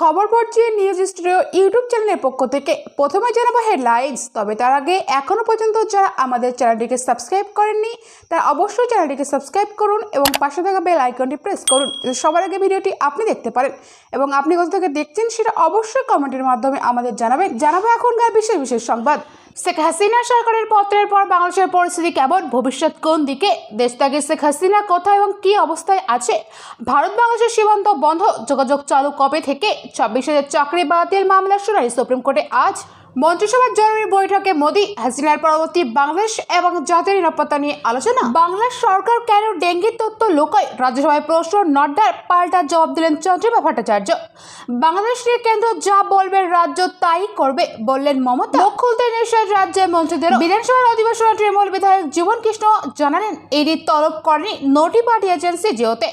খবর পড়ছি news studio YouTube চ্যানেলের পক্ষ থেকে। প্রথমে জানাব হেডলাইন্স, তবে তার আগে এখনও পর্যন্ত যারা আমাদের চ্যানেলটিকে সাবস্ক্রাইব করেননি, তারা অবশ্যই চ্যানেলটিকে সাবস্ক্রাইব করুন এবং পাশে থাকা বেল আইকনটি প্রেস করুন সবার আগে ভিডিওটি আপনি দেখতে পারেন। এবং আপনি কোথা থেকে দেখছেন সেটা অবশ্যই কমেন্টের মাধ্যমে আমাদের জানাবেন। জানাব এখনকার বিশেষ বিশেষ সংবাদ। শেখ হাসিনা সরকারের পত্রের পর বাংলাদেশের পরিস্থিতি কেমন? ভবিষ্যৎ কোন দিকে? দেশ থেকে শেখ হাসিনা কোথায় এবং কি অবস্থায় আছে? ভারত বাংলাদেশের সীমান্ত বন্ধ, যোগাযোগ চালু কবে থেকে? ছাব্বিশ হাজার চাকরি বাতিল মামলার শুনানি সুপ্রিম কোর্টে আজ মন্ত্রিসভার জরুরি বৈঠকে মোদী, হাসিনার পরবর্তী বাংলাদেশ এবং জাতীয় নিরাপত্তা নিয়ে আলোচনা। বাংলার সরকার কেন ডেঙ্গির তথ্য লোকায়? রাজ্যসভায় প্রশ্ন, নড্ডার পাল্টা জবাব দিলেন চন্দ্রিমা ভট্টাচার্য। বাংলাদেশ নিয়ে কেন্দ্র যা বলবে রাজ্য তাই করবে, বললেন মমতা। মুখ খুলতে নিশ্চয় রাজ্যের মন্ত্রীদের। বিধানসভার অধিবেশনে তৃণমূল বিধায়ক জীবন কৃষ্ণ জানালেন, এডি তলব করেনি নোটি পাঠিয়েছেন সিজিওতে।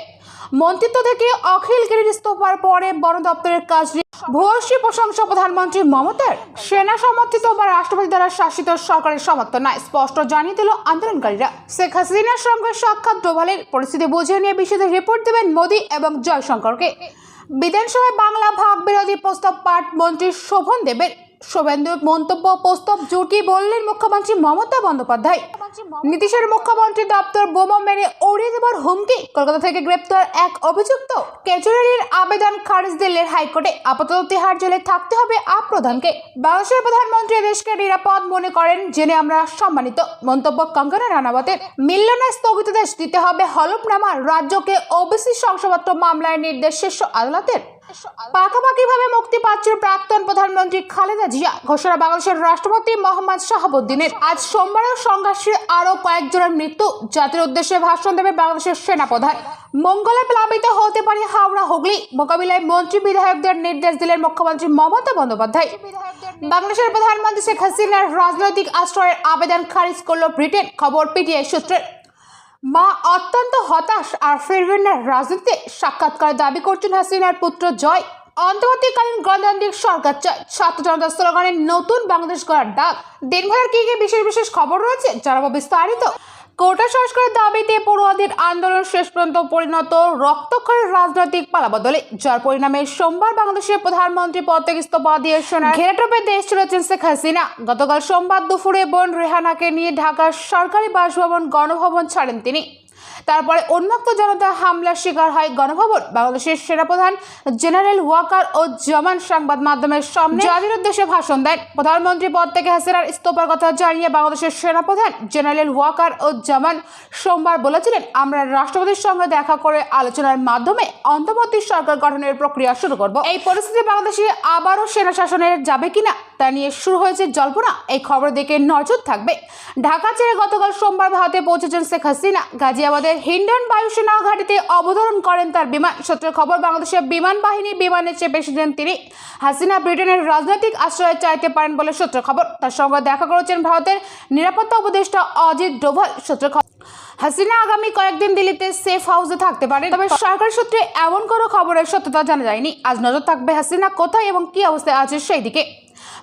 মন্ত্রিত্ব থেকে অখিল গিরির ইস্তফার পরে বন দপ্তরের কাজ ভূয়সী প্রশংসা প্রধানমন্ত্রী মমতার। সেনা সমর্থিত বা রাষ্ট্রপতি দ্বারা শাসিত সরকারের সমর্থন নয় স্পষ্ট জানিয়ে দিল আন্দোলনকারীরা। শেখ হাসিনার সঙ্গে সাক্ষাৎ ডোভালের পরিস্থিতি বুঝিয়ে নিয়ে বিশেষ রিপোর্ট দেবেন মোদী এবং জয়শঙ্করকে। বিধানসভায় বাংলা ভাগ বিরোধী প্রস্তাব পাঠ মন্ত্রী শোভন দেবের শুভেন্দু মন্তব্য প্রস্তাব জুটি বললেন মুখ্যমন্ত্রী মমতা বন্দ্যোপাধ্যায়। নীতিশের মুখ্যমন্ত্রী দপ্তর বোমা মেরে উড়িয়ে দেবার হুমকি, কলকাতা থেকে গ্রেপ্তার এক অভিযুক্ত। কেজরিওয়ালের আবেদন খারিজ দিল্লির হাইকোর্টে। আপাতত তিহার জেলে থাকতে হবে আপ প্রধানকে। বাংলাদেশের প্রধানমন্ত্রী দেশকে নিরাপদ মনে করেন জেনে আমরা সম্মানিত। মন্তব্য কঙ্গনা রানাবতের। মিল্লনায় স্থগিতাদেশ দিতে হবে হলফনামা। রাজ্যকে ওবিসি শংসাপত্র মামলায় নির্দেশ শীর্ষ আদালতের। পাকাপাকিভাবে মুক্তি পাচ্ছেন প্রাক্তন প্রধানমন্ত্রী খালেদা জিয়া। ঘোষণা বাংলাদেশের রাষ্ট্রপতি মোহাম্মদ শাহাবুদ্দিনের। আজ সোমবারের সংঘর্ষে আরও কয়েকজনের মৃত্যু। জাতির উদ্দেশ্যে ভাষণ দেবে বাংলাদেশের সেনাপ্রধান। মঙ্গলে প্লাবিত হতে পারে হাওড়া হুগলি। মোকাবিলায় মন্ত্রী বিধায়কদের নির্দেশ দিলেন মুখ্যমন্ত্রী মমতা বন্দ্যোপাধ্যায়। বাংলাদেশের প্রধানমন্ত্রী শেখ হাসিনার রাজনৈতিক আশ্রয়ের আবেদন খারিজ করল ব্রিটেন। খবর পিটিআই সূত্রে। মা অত্যন্ত হতাশ আর ফিরবেন না রাজনীতিতে সাক্ষাৎকারে দাবি করছেন হাসিনার পুত্র জয়। অন্তর্বর্তীকালীন গণতান্ত্রিক সরকার চায়। ছাত্র জনতা স্লোগানের নতুন বাংলাদেশ গড়ার ডাক। দিনভরের কি কি বিশেষ বিশেষ খবর রয়েছে জানাব বিস্তারিত। কোটা সংস্কারের দাবিতে পড়ুয়াদের আন্দোলন শেষ পর্যন্ত পরিণত রক্তক্ষরের রাজনৈতিক পালাবদলে, যার পরিণামে সোমবার বাংলাদেশের প্রধানমন্ত্রী পদ থেকে ইস্তফা দিয়ে শোনা ঘেরাটোপে দেশ চলেছেন শেখ হাসিনা। গতকাল সোমবার দুপুরে বোন রেহানাকে নিয়ে ঢাকার সরকারি বাসভবন গণভবন ছাড়েন তিনি। তারপরে উন্মুক্ত জনতা হামলার শিকার হয় গণভবন। বাংলাদেশের সেনাপ্রধান জেনারেল ওয়াকার ও জামান সংবাদ মাধ্যমের সামনে জাতির উদ্দেশ্যে ভাষণ দেন। প্রধানমন্ত্রী পদ থেকে হাসিনার ইস্তফার কথা জানিয়ে বাংলাদেশের সেনাপ্রধান জেনারেল ওয়াকার ও জামান সোমবার বলেছিলেন, আমরা রাষ্ট্রপতির সঙ্গে দেখা করে আলোচনার মাধ্যমে অন্তর্বর্তী সরকার গঠনের প্রক্রিয়া শুরু করব। এই পরিস্থিতি বাংলাদেশে আবারও সেনা শাসনের যাবে কিনা তা নিয়ে শুরু হয়েছে জল্পনা। এই খবর দেখে নজর থাকবে। ঢাকা ছেড়ে গতকাল সোমবার ভারতে পৌঁছেছেন শেখ হাসিনা। গাজিয়াবাদের হিন্ডন বায়ুসেনা ঘাটিতে অবতরণ করেন তার বিমান। সূত্রের খবর বাংলাদেশের বিমান বাহিনী বিমানে চেপে এসেছেন তিনি। হাসিনা ব্রিটেনের রাজনৈতিক আশ্রয় চাইতে পারেন বলে সূত্র খবর। তার সঙ্গে দেখা করেছেন ভারতের নিরাপত্তা উপদেষ্টা অজিত ডোভাল। সূত্র খবর, হাসিনা আগামী কয়েকদিন দিল্লিতে সেফ হাউসে থাকতে পারে তবে সরকার সূত্রে এমন কোনো খবরের সত্যতা জানা যায়নি। আজ নজর থাকবে হাসিনা কোথায় এবং কি অবস্থায় আছে সেই দিকে।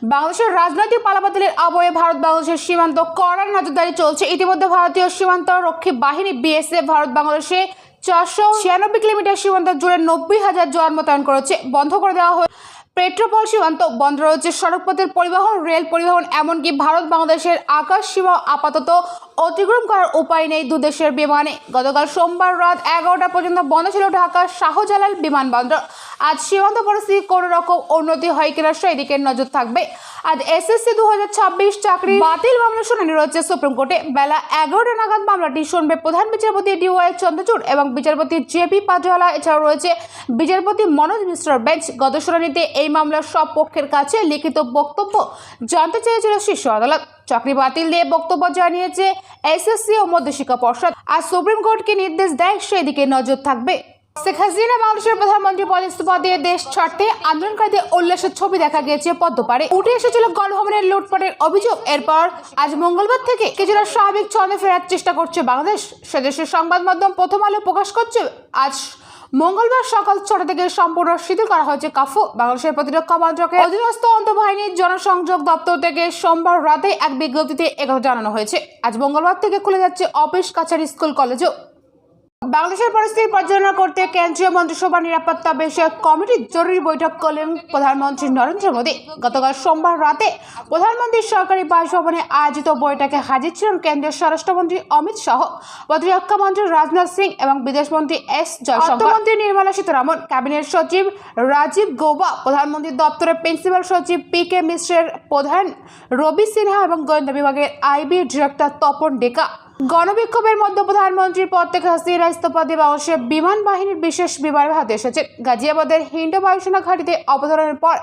বাংলাদেশের রাজনৈতিক পালাবাতিলের আবহে ভারত বাংলাদেশের সীমান্ত কড়া নজরদারি চলছে। ইতিমধ্যে ভারতীয় সীমান্ত রক্ষী বাহিনী বিএসএফ ভারত বাংলাদেশে চারশো ছিয়ানব্বই কিলোমিটার সীমান্ত জুড়ে নব্বই হাজার জওয়ান মোতায়েন করেছে। বন্ধ করে দেওয়া হয়েছে পেট্রোপল সীমান্ত। বন্ধ রয়েছে সড়কপথের পরিবহন, রেল পরিবহন, এমনকি ভারত বাংলাদেশের আকাশ সীমা আপাতত অতিক্রম করার উপায় নেই দু দেশের বিমানে। গতকাল সোমবার রাত এগারোটা পর্যন্ত বন্ধ ছিল ঢাকার শাহজালাল বিমানবন্দর আজ সীমান্ত পরিস্থিতি কোনো রকম উন্নতি হয় কিনা সেই দিকে নজর থাকবে। আজ এসএসসি দু হাজার ছাব্বিশ চাকরি বাতিল মামলা শুনানি রয়েছে সুপ্রিম কোর্টে বেলা এগারোটা নাগাদ মামলাটি শুনবে প্রধান বিচারপতি ডিওয়াই চন্দ্রচূড় এবং বিচারপতি জেপি পাটোয়ালা এছাড়াও রয়েছে বিচারপতি মনোজ মিশ্রর বেঞ্চ। গত শুনানিতে এই মামলার সব পক্ষের কাছে লিখিত বক্তব্য জানতে চেয়েছিল শীর্ষ আদালত। চাকরি বাতিল দিয়ে বক্তব্য জানিয়েছে এসএসসি ও মধ্যশিক্ষা পর্ষদ। আর সুপ্রিম কোর্টকে নির্দেশ দেয় সেদিকে নজর থাকবে। শেখ হাসিনা বাংলাদেশের প্রধানমন্ত্রী পদ ইস্তফা দিয়ে দেশ ছাড়তে আন্দোলনকারীদের উল্লাসের ছবি দেখা গিয়েছে পদ্মপাড়ে। উঠে এসেছিল গণভবনের লুটপাটের অভিযোগ। এরপর আজ মঙ্গলবার থেকে কিছুটা স্বাভাবিক ছন্দে ফেরার চেষ্টা করছে বাংলাদেশ। সেদেশের সংবাদ মাধ্যম প্রথম আলো প্রকাশ করছে, আজ মঙ্গলবার সকাল ছটা থেকে সম্পূর্ণ শিথিল করা হয়েছে কাফু। বাংলাদেশের প্রতিরক্ষা মন্ত্রকের অধীনস্থ অন্তঃবাহিনীর জনসংযোগ দপ্তর থেকে সোমবার রাতে এক বিজ্ঞপ্তিতে একথা জানানো হয়েছে। আজ মঙ্গলবার থেকে খুলে যাচ্ছে অফিস কাছারি স্কুল, কলেজও। বাংলাদেশের পরিস্থিতি পর্যালোচনা করতে কেন্দ্রীয় মন্ত্রিসভা নিরাপত্তা বিষয়ক কমিটির জরুরি বৈঠক করলেন প্রধানমন্ত্রী নরেন্দ্র মোদী। গতকাল সোমবার রাতে প্রধানমন্ত্রীর সরকারি বাসভবনে আয়োজিত বৈঠকে হাজির ছিলেন কেন্দ্রীয় স্বরাষ্ট্রমন্ত্রী অমিত শাহ প্রতিরক্ষা মন্ত্রী রাজনাথ সিং এবং বিদেশমন্ত্রী এস জয়শঙ্কর। অর্থমন্ত্রী নির্মলা সীতারামন ক্যাবিনেট সচিব রাজীব গৌবা প্রধানমন্ত্রী দপ্তরের প্রিন্সিপাল সচিব পি কে মিশ্রের প্রধান রবি সিনহা এবং গোয়েন্দা বিভাগের আইবি ডিরেক্টর তপন ডেকা গণবিক্ষোভের মধ্যে প্রধানমন্ত্রীর পদ থেকে হাসিনা ইস্তফা দিয়ে বাংলাদেশের বিমান বাহিনীর বিশেষ বিমানে হাতে এসেছে। গাজিয়াবাদের হিন্ডো বায়ুসেনা ঘাঁটিতে অবতরণের পর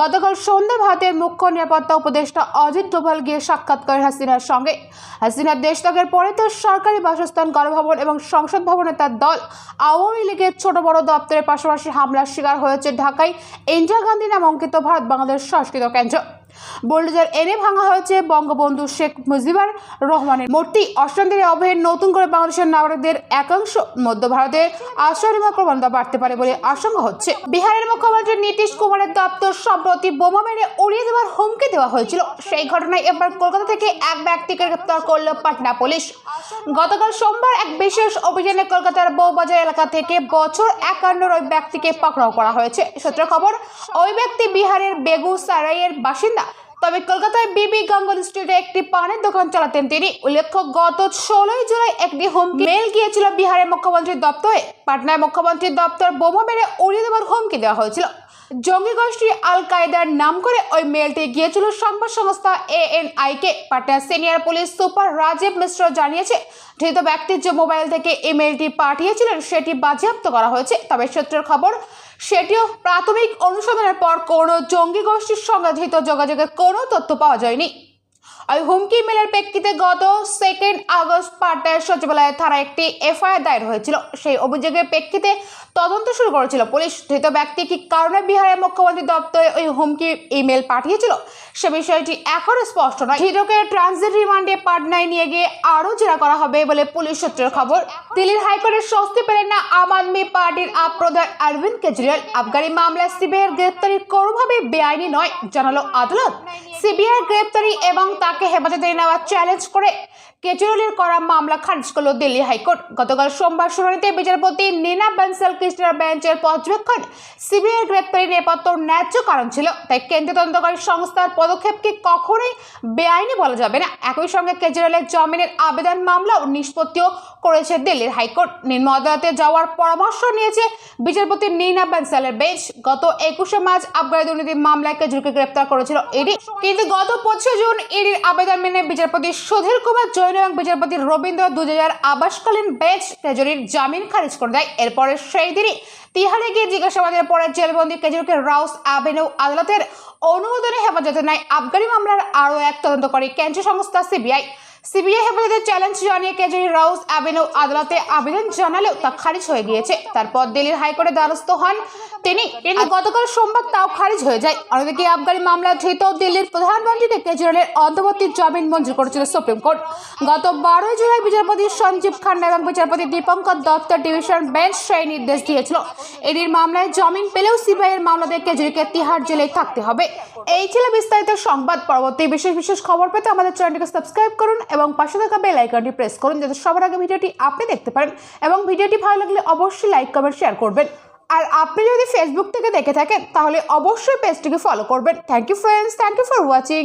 গতকাল সন্ধ্যা ভারতের মুখ্য নিরাপত্তা উপদেষ্টা অজিত ডোভাল গিয়ে সাক্ষাৎ করেন হাসিনার সঙ্গে। হাসিনার দেশ ত্যাগের পরে তার সরকারি বাসস্থান, গণভবন এবং সংসদ ভবনে তার দল আওয়ামী লীগের ছোট বড় দপ্তরের পাশাপাশি হামলার শিকার হয়েছে ঢাকায়। ইন্দিরা গান্ধী নাম অঙ্কিত ভারত বাংলাদেশ সংস্কৃত কেন্দ্র। বোল্ডোজার এনে ভাঙা হয়েছে বঙ্গবন্ধু শেখ মুজিবুর রহমানের। মূর্তি অষ্টান্তরে অভয়ের নতুন করে বাংলাদেশের নাগরিকদের একাংশ মধ্য ভারতে আশ্রয় প্রবণতা বাড়তে পারে বলে আশঙ্কা হচ্ছে। বিহারের মুখ্যমন্ত্রী নীতিশ কুমারের দপ্তর সম্প্রতি বোমা মেরে উড়িয়ে দেওয়ার হুমকি দেওয়া হয়েছিল। সেই ঘটনায় এবার কলকাতা থেকে এক ব্যক্তিকে গ্রেপ্তার করল পাটনা পুলিশ। গতকাল সোমবার এক বিশেষ অভিযানে কলকাতার বউবাজার এলাকা থেকে বছর একান্নর ওই ব্যক্তিকে পাকড়াও করা হয়েছে। সূত্র খবর, ওই ব্যক্তি বিহারের বেগুসারাইয়ের বাসিন্দা। তবে কলকাতায় বিবি গাঙ্গুলি স্ট্রিটে একটি পানের দোকান চালাতেন তিনি। উল্লেখ্য, গত ষোলোই জুলাই একটি হুমকি মেল গিয়েছিল বিহারের মুখ্যমন্ত্রীর দপ্তরে। পাটনায় মুখ্যমন্ত্রীর দপ্তর বোমা মেরে উড়িয়ে দেওয়ার হুমকি দেওয়া হয়েছিল। জঙ্গি গোষ্ঠী আল কায়দার নাম করে ওই মেলটি গিয়েছিল সংবাদ সংস্থা এএনআই কে পাটনার senior police super Rajiv Mishra জানিয়েছে, ধৃত ব্যক্তির যে মোবাইল থেকে এই মেলটি পাঠিয়েছিলেন, সেটি বাজেয়াপ্ত করা হয়েছে। তবে সূত্রের খবর সেটিও প্রাথমিক অনুসন্ধানের পর কোনো জঙ্গি গোষ্ঠীর সঙ্গে যোগাযোগের কোনো তথ্য পাওয়া যায়নি। ওই হুমকি মেলের প্রেক্ষিতে গত সেকেন্ড আগস্ট পাটনার সচিবালয়ে থানায় একটি এফআইআর দায়ের হয়েছিল। সেই অভিযোগের প্রেক্ষিতে তদন্ত শুরু করেছিল পুলিশ। ধৃত ব্যক্তি কি কারণে বিহারের মুখ্যমন্ত্রী দপ্তরে ওই হুমকি ইমেল পাঠিয়েছিল? সে বিষয়টি এখনও স্পষ্ট নয়। ধৃতকে ট্রানজিট রিমান্ডে পাটনায় নিয়ে গিয়ে আরও জেরা করা হবে বলে পুলিশ সূত্রের খবর। দিল্লির হাইকোর্টের স্বস্তি পেলেন না আম আদমি পার্টির প্রধান অরবিন্দ কেজরিওয়াল। আফগানি মামলায় সিবিআইয়ের গ্রেপ্তারি কোনোভাবে বেআইনি নয়, জানালো আদালত। সিবিআই গ্রেপ্তারি এবং তাকে হেফাজতে নেওয়া চ্যালেঞ্জ করে কেজরিওয়ালের করা মামলা খারিজ করল দিল্লি হাইকোর্ট। গতকাল সোমবার শুনানিতে বিচারপতি নীনা বেন্সেল কৃষ্ণার বেঞ্চের পর্যবেক্ষণ সিবিআই গ্রেপ্তারি নেপথ্য ন্যায্য কারণ ছিল, তাই কেন্দ্রীয় তদন্তকারী সংস্থার পদক্ষেপকে কখনোই বেআইনি বলা যাবে না? একই সঙ্গে কেজরিওয়ালের জামিনের আবেদন মামলাও নিষ্পত্তিও করেছে দিল্লির হাইকোর্ট। নিম্ন আদালতে যাওয়ার পরামর্শ নিয়েছে বিচারপতি নীনা বেন্সেলের বেঞ্চ। গত একুশে মার্চ আবগারি দুর্নীতি মামলায় কেজরিকে গ্রেপ্তার করেছিল ইডি কিন্তু গত পঁচিশে জুন ইডির আবেদন মেনে বিচারপতি সুধীর কুমার জৈন এবং বিচারপতি রবীন্দ্র দুজাজার আবাসকালীন বেঞ্চ কেজরির জামিন খারিজ করে দেয়। এরপরে সেই দিনই তিহারে গিয়ে জিজ্ঞাসাবাদের পরে জেলবন্দি কেজরিকে রাউস অ্যাভিনিউ আদালতের অনুমোদনে হেফাজতে নেয়। আবগারি মামলার আরও এক তদন্তকারী কেন্দ্রীয় সংস্থা সিবিআই। সিবিআই হেফাজতে চ্যালেঞ্জ জানিয়ে কেজরি রাউস অ্যাভিনিউ আদালতে আবেদন জানালেও তা খারিজ হয়ে গিয়েছে। তারপর দিল্লির হাইকোর্টে দ্বারস্থ হন তিনি। কিন্তু গতকাল সোমবার তাও খারিজ হয়ে যায়। অন্যদিকে আবগারি মামলা ধৃত দিল্লির প্রধানমন্ত্রীকে কেজরিওয়ালের অন্তর্বর্তী জামিন মঞ্জুর করেছিল সুপ্রিম কোর্ট। গত বারোই জুলাই বিচারপতি সঞ্জীব খান্না এবং বিচারপতি দীপঙ্কর দত্ত ডিভিশন বেঞ্চ সেই নির্দেশ দিয়েছিল। এদির মামলায় জামিন পেলেও সিবিআইয়ের মামলাতে কেজরিকে তিহার জেলে থাকতে হবে। এই ছিল বিস্তারিত সংবাদ। পরবর্তী বিশেষ বিশেষ খবর পেতে আমাদের চ্যানেলটিকে সাবস্ক্রাইব করুন এবং পাশে থাকা বেল আইকনটি প্রেস করুন যাতে সবার আগে ভিডিওটি আপনি দেখতে পারেন এবং ভিডিওটি ভালো লাগলে অবশ্যই লাইক কমেন্ট শেয়ার করবেন। আর আপনি যদি ফেসবুক থেকে দেখে থাকেন, তাহলে অবশ্যই পেজটিকে ফলো করবেন। Thank you friends thank you for watching